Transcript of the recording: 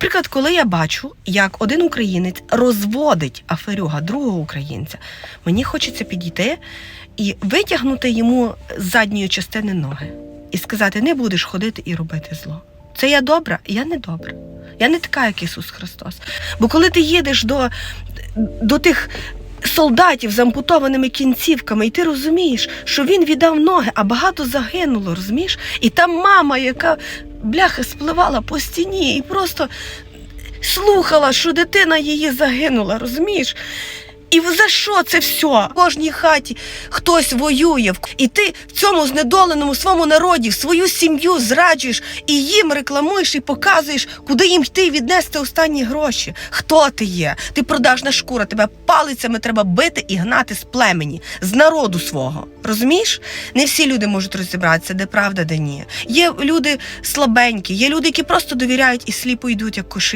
Наприклад, коли я бачу, як один українець розводить аферюга другого українця, мені хочеться підійти і витягнути йому з задньої частини ноги і сказати: не будеш ходити і робити зло. Це я добра, я не добра. Я не така, як Ісус Христос. Бо коли ти їдеш до, до тих солдатів з ампутованими кінцівками, і ти розумієш, що він віддав ноги, а багато загинуло, розумієш? І там мама, яка бляха спливала по стіні і просто слухала, що дитина її загинула, розумієш? І за що це все? В кожній хаті хтось воює, і ти в цьому знедоленому своєму народі, свою сім'ю зраджуєш і їм рекламуєш і показуєш, куди їм йти віднести останні гроші. Хто ти є? Ти продажна шкура, тебе палицями треба бити і гнати з племені, з народу свого. Розумієш? Не всі люди можуть розібратися, де правда, де ні. Є люди слабенькі, є люди, які просто довіряють і сліпо йдуть, як кошеня.